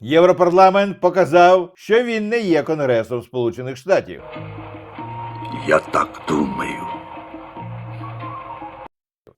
Європарламент показав, що він не є Конгресом Сполучених Штатів. Я так думаю.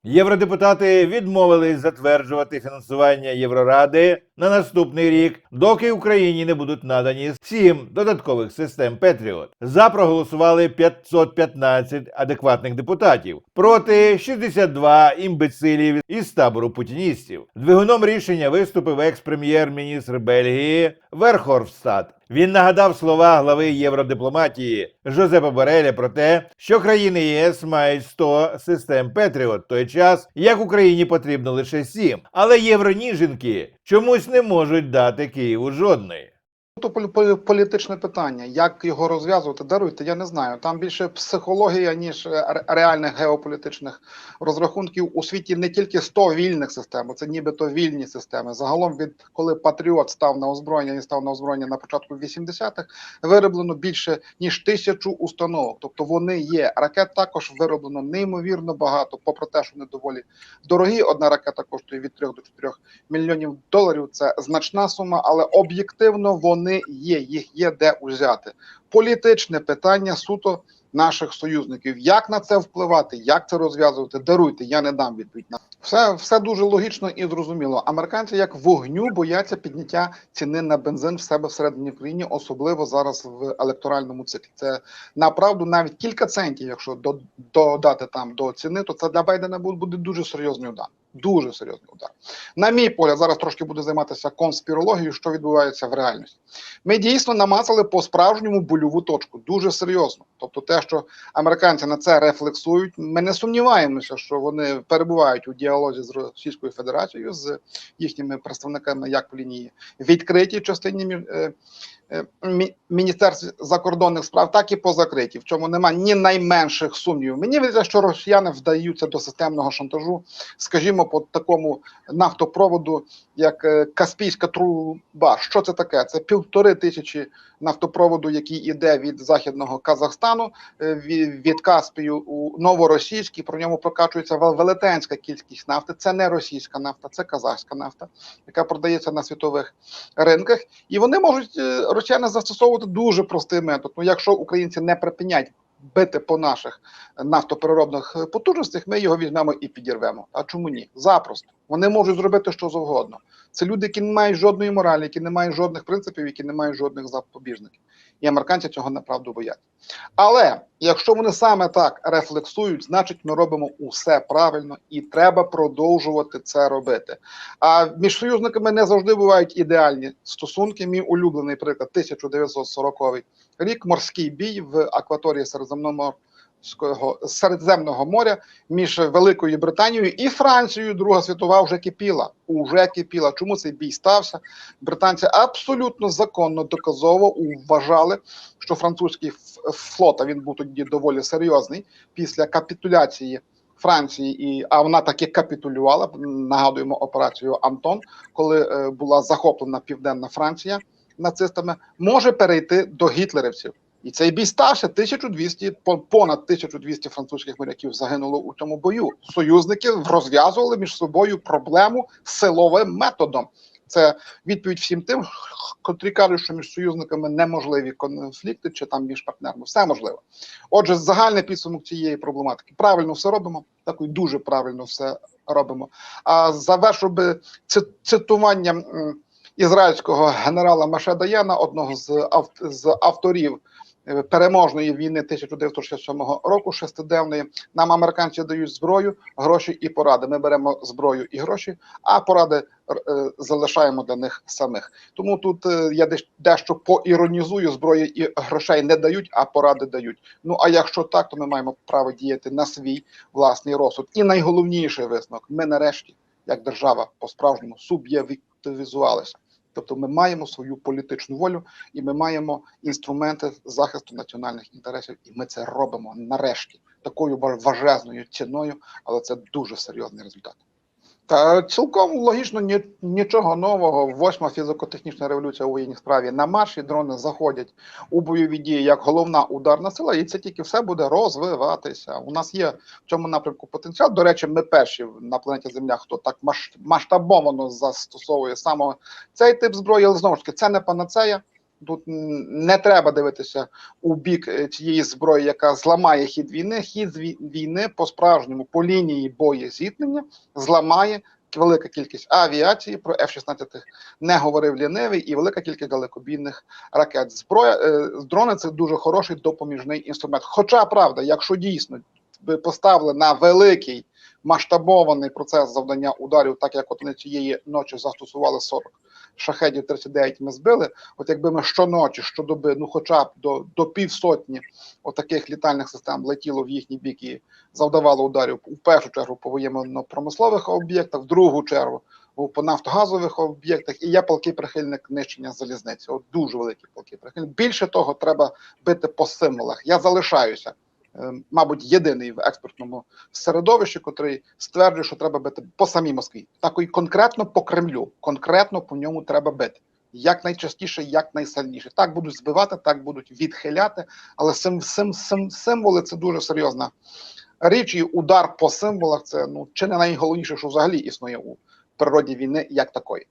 Євродепутати відмовились затверджувати фінансування Євроради на наступний рік, доки Україні не будуть надані сім додаткових систем Петріот. За проголосували 515 адекватних депутатів проти 62 імбецилів із табору путіністів. Двигуном рішення виступив екс-прем'єр-міністр Бельгії Верховстад. Він нагадав слова глави євродипломатії Жозепа Бореля про те, що країни ЄС мають 100 систем Петріот, той час як Україні потрібно лише 7. Але євроніженки чомусь не можуть дати Києву жодної. То полі- полі- політичне питання. Як його розв'язувати, даруйте, я не знаю. Там більше психологія, ніж е, реальних геополітичних розрахунків. У світі не тільки 100 вільних систем, це нібито вільні системи. Загалом, від коли Патріот став на озброєння і став на озброєння на початку 80-х, вироблено більше ніж тисячу установок. Тобто вони є. Ракет також вироблено неймовірно багато, попри те, що вони доволі дорогі. Одна ракета коштує від 3 до 4 мільйонів доларів. Це значна сума, але об'єктивно вони є. Їх є де узяти. Політичне питання суто наших союзників. Як на це впливати, як це розв'язувати? Даруйте, я не дам відповідь на все. Все дуже логічно і зрозуміло. Американці як вогню бояться підняття ціни на бензин в себе всередині країні, особливо зараз в електоральному циклі. Це направду навіть кілька центів, якщо до- додати там до ціни, то це для Байдена буде дуже серйозний удар. Дуже серйозний удар. На мій погляд, зараз трошки буду займатися конспірологією, що відбувається в реальності. Ми дійсно намацали по справжньому больову точку, дуже серйозно. Тобто, те, що американці на це рефлексують, ми не сумніваємося, що вони перебувають у діалозі з Російською Федерацією, з їхніми представниками як в лінії відкритій частині між- е, е, мі- Міністерстві закордонних справ, так і по закритій, в чому немає ні найменших сумнівів. Мені видається, що росіяни вдаються до системного шантажу, скажімо, по такому нафтопроводу, як е, Каспійська труба. Що це таке? Це півтори тисячі нафтопроводу, який іде від західного Казахстану, е, від, Каспію у новоросійський. Про ньому прокачується вел- велетенська кількість нафти. Це не російська нафта, це казахська нафта, яка продається на світових ринках. І вони можуть е, росіяни застосовувати дуже простий метод. Ну, якщо українці не припинять бити по наших нафтопереробних потужностях, ми його візьмемо і підірвемо. А чому ні? Запросто. Вони можуть зробити що завгодно. Це люди, які не мають жодної моралі, які не мають жодних принципів, які не мають жодних запобіжників. І американці цього направду бояться. Але якщо вони саме так рефлексують, значить ми робимо усе правильно і треба продовжувати це робити. А між союзниками не завжди бувають ідеальні стосунки. Мій улюблений приклад 1940 рік морський бій в акваторії Середземноморського Середземного моря між Великою Британією і Францією. Друга світова вже кипіла. Уже кипіла. Чому цей бій стався? Британці абсолютно законно доказово вважали, що французький флот, а він був тоді доволі серйозний після капітуляції. Франції і а вона таки капітулювала. Нагадуємо операцію Антон, коли е, була захоплена південна Франція нацистами, може перейти до гітлерівців. І цей бій стався 1200, по- понад 1200 французьких моряків загинуло у цьому бою. Союзники розв'язували між собою проблему силовим методом. Це відповідь всім тим, котрі кажуть, що між союзниками неможливі конфлікти чи там між партнерами. Все можливо. Отже, загальний підсумок цієї проблематики. Правильно все робимо, так і дуже правильно все робимо. А завершу би цитуванням ізраїльського генерала Маше Даяна, одного з, авторів переможної війни 1967 року, шестиденної. Нам американці дають зброю, гроші і поради. Ми беремо зброю і гроші, а поради е, залишаємо для них самих. Тому тут е, я дещо поіронізую, зброї і грошей не дають, а поради дають. Ну а якщо так, то ми маємо право діяти на свій власний розсуд. І найголовніший висновок: ми нарешті, як держава, по-справжньому суб'єктивізувалися. Тобто ми маємо свою політичну волю і ми маємо інструменти захисту національних інтересів, і ми це робимо нарешті такою ва- важезною ціною, але це дуже серйозний результат. Та цілком логічно ні, нічого нового. Восьма фізико-технічна революція у воєнній справі на марші. Дрони заходять у бойові дії як головна ударна сила, і це тільки все буде розвиватися. У нас є в цьому напрямку потенціал. До речі, ми перші на планеті Земля, хто так масштабовано застосовує саме цей тип зброї, але знову ж таки це не панацея. Тут не треба дивитися у бік е, цієї зброї, яка зламає хід війни. Хід війни по справжньому по лінії боєзіткнення зламає велика кількість авіації. Про F-16 не говорив лінивий і велика кількість далекобійних ракет. Зброя е, дрони це дуже хороший допоміжний інструмент. Хоча правда, якщо дійсно би поставили на великий масштабований процес завдання ударів, так як от вони цієї ночі застосували 40 шахедів 39 ми збили. От якби ми щоночі, щодоби, ну хоча б до, до півсотні отаких літальних систем летіло в їхній бік і завдавало ударів в першу чергу по воєнно-промислових об'єктах, в другу чергу у- по нафтогазових об'єктах. І я палкий прихильник нищення залізниці. От дуже великий палкий прихильник. Більше того, треба бити по символах. Я залишаюся. Е, Мабуть, єдиний в експертному середовищі, котрий стверджує, що треба бити по самій Москві. Так і конкретно по Кремлю, конкретно по ньому треба бити. Як найчастіше, як найсильніше. Так будуть збивати, так будуть відхиляти, але сим, сим, сим, символи це дуже серйозна річ, і удар по символах це ну чи не найголовніше, що взагалі існує у природі війни як такої.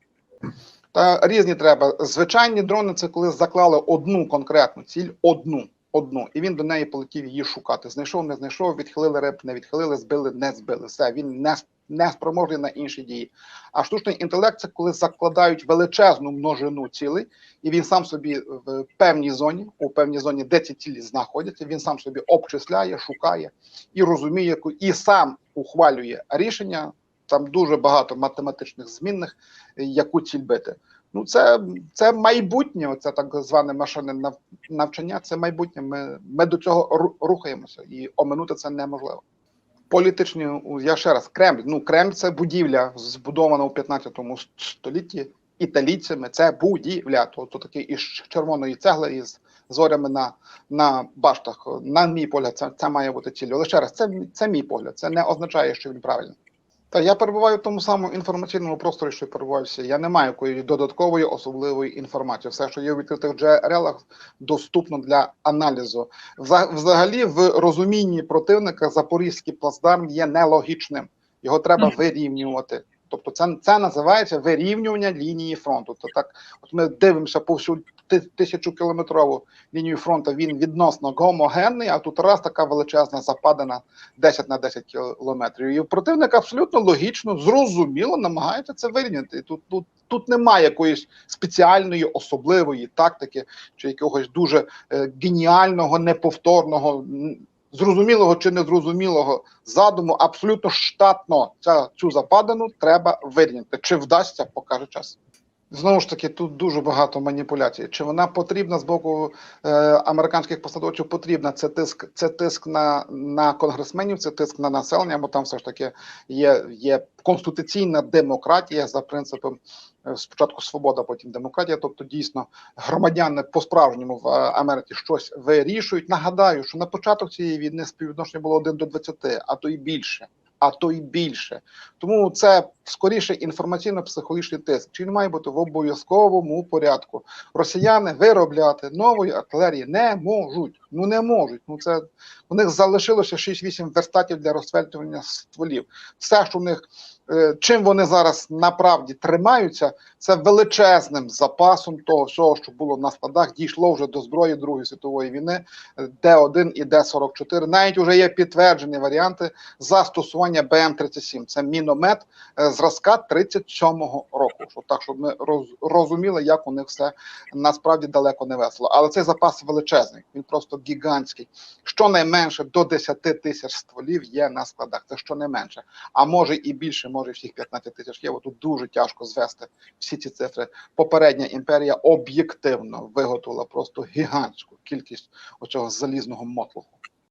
Та різні треба. Звичайні дрони це коли заклали одну конкретну ціль, одну, одну, і він до неї полетів її шукати. Знайшов, не знайшов, відхилили реп, не відхилили, збили, не збили. Все, він не, не спроможний на інші дії. А штучний інтелект це коли закладають величезну множину цілей, і він сам собі в певній зоні, у певній зоні, де ці цілі знаходяться, він сам собі обчисляє, шукає і розуміє, і сам ухвалює рішення. Там дуже багато математичних змінних, е, яку ціль бити. Ну, це, це майбутнє, це так зване машинне навчання. Це майбутнє. Ми, ми до цього рухаємося, і оминути це неможливо. Політичні, я ще раз, Кремль. Ну, Кремль це будівля, збудована у 15 столітті італійцями. Це будівля. То, таке із червоної цегли із зорями на, на баштах. На мій погляд, це, це має бути ціллю. Але ще раз, це, це мій погляд. Це не означає, що він правильний. Та я перебуваю в тому самому інформаційному просторі, що перебуваю всі. Я не маю якоїсь додаткової особливої інформації. Все, що є у відкритих джерелах, доступно для аналізу. Вза- Взагалі, в розумінні противника запорізький плацдарм є нелогічним. Його треба вирівнювати. Тобто, це, це називається вирівнювання лінії фронту. То так, от ми дивимося по всю ти- тисячокілометрову лінію фронту. Він відносно гомогенний, а тут раз така величезна западина 10 на 10 кілометрів. І противник абсолютно логічно, зрозуміло намагається це вирівняти. Тут, тут, тут немає якоїсь спеціальної особливої тактики чи якогось дуже е, геніального, неповторного, зрозумілого чи незрозумілого задуму. Абсолютно штатно ця, цю западину треба вирівняти. Чи вдасться, покаже час. Знову ж таки, тут дуже багато маніпуляцій. Чи вона потрібна з боку е, американських посадовців? Потрібна це тиск, це тиск на, на конгресменів, це тиск на населення, бо там все ж таки є, є конституційна демократія за принципом е, спочатку свобода, потім демократія. Тобто, дійсно, громадяни по-справжньому в е, Америці щось вирішують. Нагадаю, що на початок цієї війни співвідношення було 1 до 20, а то й більше. А то й більше. Тому це скоріше інформаційно-психологічний тиск. Чи він має бути в обов'язковому порядку? Росіяни виробляти нової артилерії не можуть. Ну не можуть. Ну це у них залишилося 6-8 верстатів для розсвертування стволів. Все, що у них чим вони зараз направді тримаються, це величезним запасом того всього, що було на складах, дійшло вже до зброї Другої світової війни, е, Д-1 і Д-44. Навіть вже є підтверджені варіанти застосування БМ-37. Це міномет е, зразка 37-го року. Що так, щоб ми розуміли, як у них все насправді далеко не весело. Але цей запас величезний, він просто гігантський. Щонайменше до 10 тисяч стволів є на складах. Це щонайменше. А може і більше, може всіх 15 тисяч євро. Тут дуже тяжко звести всі ці цифри. Попередня імперія об'єктивно виготовила просто гігантську кількість оцього залізного мотлуху.